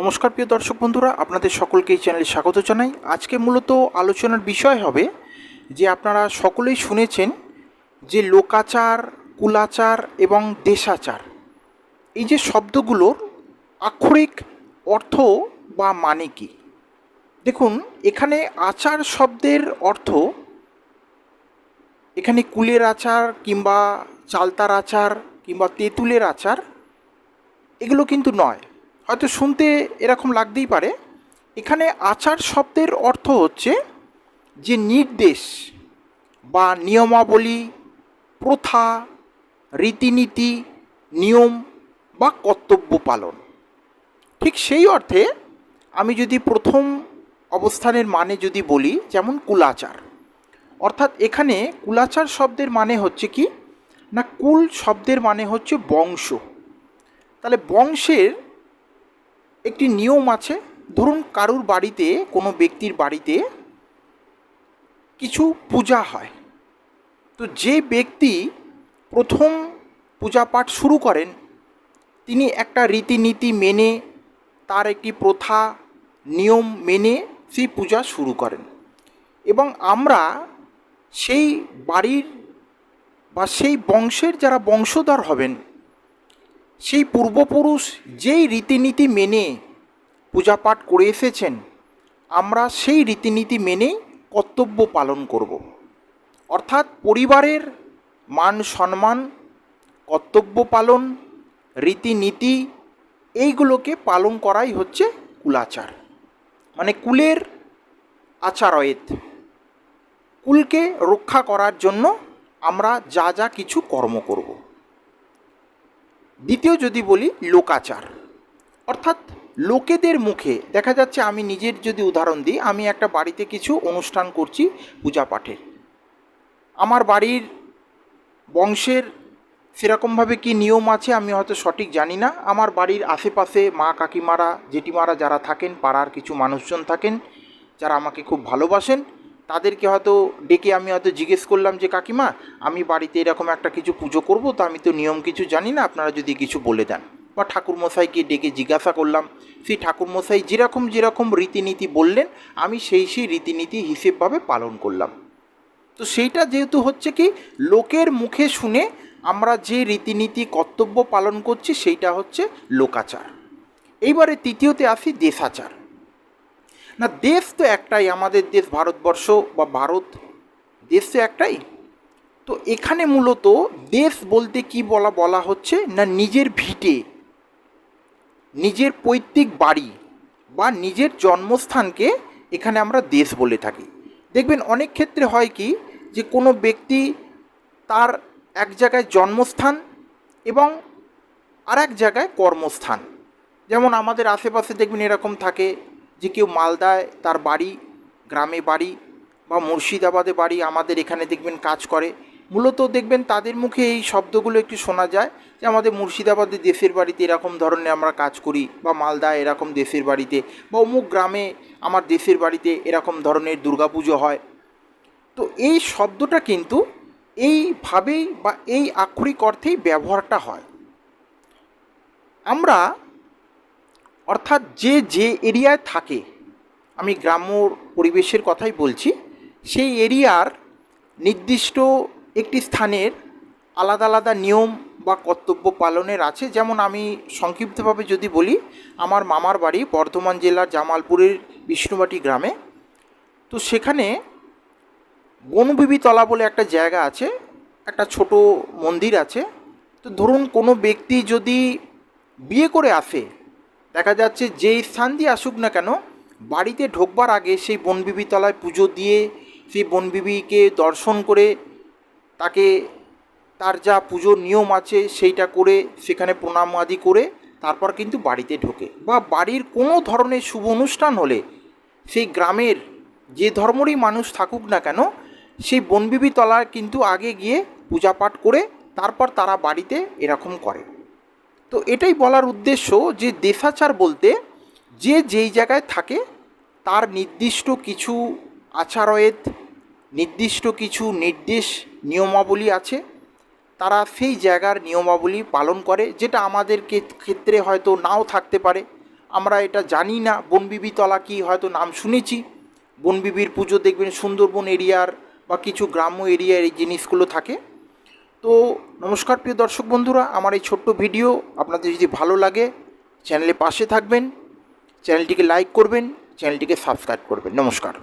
নমস্কার প্রিয় দর্শক বন্ধুরা, আপনাদের সকলকে এই চ্যানেলে স্বাগত জানাই। আজকে মূলত আলোচনার বিষয় হবে যে আপনারা সকলেই শুনেছেন যে লোকাচার, কুলাচার এবং দেশাচার। এই যে শব্দগুলোর আক্ষরিক অর্থ বা মানে কী? দেখুন, এখানে আচার শব্দের অর্থ এখানে কুলের আচার কিংবা চালতার আচার কিংবা তেঁতুলের আচার, এগুলো কিন্তু নয়। হয়তো শুনতে এরকম লাগতেই পারে। এখানে আচার শব্দের অর্থ হচ্ছে যে নির্দেশ বা নিয়মাবলী, প্রথা, রীতিনীতি, নিয়ম বা কর্তব্য পালন। ঠিক সেই অর্থে আমি যদি প্রথম অবস্থানের মানে যদি বলি, যেমন কুলাচার। অর্থাৎ এখানে কুলাচার শব্দের মানে হচ্ছে কি? না, কুল শব্দের মানে হচ্ছে বংশ। তাহলে বংশের একটি নিয়ম আছে, ধরুন কারুর বাড়িতে, কোনো ব্যক্তির বাড়িতে কিছু পূজা হয়। তো যে ব্যক্তি প্রথম পূজা পাঠ শুরু করেন, তিনি একটা রীতিনীতি মেনে, তার একটি প্রথা, নিয়ম মেনে সেই পূজা শুরু করেন। এবং আমরা সেই বাড়ির বা সেই বংশের যারা বংশধর হবেন সেই পূর্বপুরুষ যেই রীতিনীতি মেনে পূজা পাঠ করে এসেছেন, আমরা সেই রীতিনীতি মেনেই কর্তব্য পালন করব। অর্থাৎ পরিবারের মান সম্মান, কর্তব্য পালন, রীতিনীতি, এইগুলোকে পালন করাই হচ্ছে কুলাচার। মানে কুলের আচারয়েত। কুলকে রক্ষা করার জন্য আমরা যা যা কিছু কর্ম করব। দ্বিতীয় যদি বলি লোকাচার, অর্থাৎ লোকেদের মুখে, দেখা যাচ্ছে আমি নিজের যদি উদাহরণ দিই, আমি একটা বাড়িতে কিছু অনুষ্ঠান করছি পূজা পাঠের আমার বাড়ির বংশের সেরকমভাবে কি নিয়ম আছে আমি হয়তো সঠিক জানি না। আমার বাড়ির আশেপাশে মা কাকিমারা, জেঠিমারা যারা থাকেন, পাড়ার কিছু মানুষজন থাকেন, যারা আমাকে খুব ভালোবাসেন তাদেরকে হয়তো ডেকে আমি হয়তো জিজ্ঞেস করলাম যে, কাকিমা, আমি বাড়িতে এরকম একটা কিছু পুজো করব, তো আমি তো নিয়ম কিছু জানি না, আপনারা যদি কিছু বলে দেন। বা ঠাকুরমশাইকে ডেকে জিজ্ঞাসা করলাম। সেই ঠাকুরমশাই যেরকম যেরকম রীতিনীতি বললেন, আমি সেই সেই রীতিনীতি হিসেবভাবে পালন করলাম। তো সেইটা যেহেতু হচ্ছে কি, লোকের মুখে শুনে আমরা যে রীতিনীতি, কর্তব্য পালন করছি, সেইটা হচ্ছে লোকাচার। এইবারে তৃতীয়তে আসি দেশাচার। না, দেশ তো একটাই, আমাদের দেশ ভারতবর্ষ বা ভারত, দেশ তো একটাই। তো এখানে মূলত দেশ বলতে কি বলা বলা হচ্ছে না, নিজের ভিটে, নিজের পৈতৃক বাড়ি বা নিজের জন্মস্থানকে এখানে আমরা দেশ বলে থাকি। দেখবেন অনেক ক্ষেত্রে হয় কি যে, কোনো ব্যক্তি তার এক জায়গায় জন্মস্থান এবং আর এক জায়গায় কর্মস্থান। যেমন আমাদের আশেপাশে দেখবেন এরকম থাকে যে কেউ মালদায় তার বাড়ি, গ্রামে বাড়ি বা মুর্শিদাবাদে বাড়ি আমাদের এখানে দেখবেন কাজ করে। মূলত দেখবেন তাদের মুখে এই শব্দগুলো একটু শোনা যায় যে আমাদের মুর্শিদাবাদে দেশের বাড়িতে এরকম ধরনের আমরা কাজ করি বা মালদা এরকম দেশের বাড়িতে বা অমুক গ্রামে আমার দেশের বাড়িতে এরকম ধরনের দুর্গাপুজো হয়। তো এই শব্দটা কিন্তু এইভাবেই বা এই আক্ষরিক অর্থেই ব্যবহারটা হয়। আমরা অর্থাৎ যে যে এরিয়ায় থাকে, আমি গ্রাম্য পরিবেশের কথাই বলছি, সেই এরিয়ার নির্দিষ্ট একটি স্থানের আলাদা আলাদা নিয়ম বা কর্তব্য পালনের আছে। যেমন আমি সংক্ষিপ্তভাবে যদি বলি, আমার মামার বাড়ি বর্ধমান জেলার জামালপুরের বিষ্ণুবাটি গ্রামে। তো সেখানে বনবিবিতলা বলে একটা জায়গা আছে, একটা ছোট মন্দির আছে। তো ধরুন কোনো ব্যক্তি যদি বিয়ে করে আসে দেখা যাচ্ছে যেই স্থান দিয়ে আসুক না কেন, বাড়িতে ঢোকবার আগে সেই বনবিবিতলায় পুজো দিয়ে সেই বনবিবিকে দর্শন করে তাকে, তার যা পুজোর নিয়ম আছে সেইটা করে সেখানে প্রণাম আদি করে তারপর কিন্তু বাড়িতে ঢোকে। বা বাড়ির কোনো ধরনের শুভ অনুষ্ঠান হলে সেই গ্রামের যে ধর্মরই মানুষ থাকুক না কেন, সেই বনবিবি তলায় কিন্তু আগে গিয়ে পূজা পাঠ করে তারপর তারা বাড়িতে এরকম করে। তো এটাই বলার উদ্দেশ্য যে দেশাচার বলতে যে যেই জায়গায় থাকে, তার নির্দিষ্ট কিছু আচারয়েত নির্দিষ্ট কিছু নির্দেশ, নিয়মাবলী আছে। তারা সেই জায়গার নিয়মাবলী পালন করে, যেটা আমাদের ক্ষেত্রে হয়তো নাও থাকতে পারে। আমরা এটা জানি না। বনবিবি তলা কি হয়তো নাম শুনেছি। বনবিবির পুজো দেখবেন সুন্দরবন এরিয়ার বা কিছু গ্রাম্য এরিয়ার এই জিনিসগুলো থাকে। তো নমস্কার প্রিয় দর্শক বন্ধুরা, আমার এই ছোট্ট ভিডিও আপনাদের যদি ভালো লাগে, চ্যানেলে পাশে থাকবেন, চ্যানেলটিকে লাইক করবেন, চ্যানেলটিকে সাবস্ক্রাইব করবেন। নমস্কার।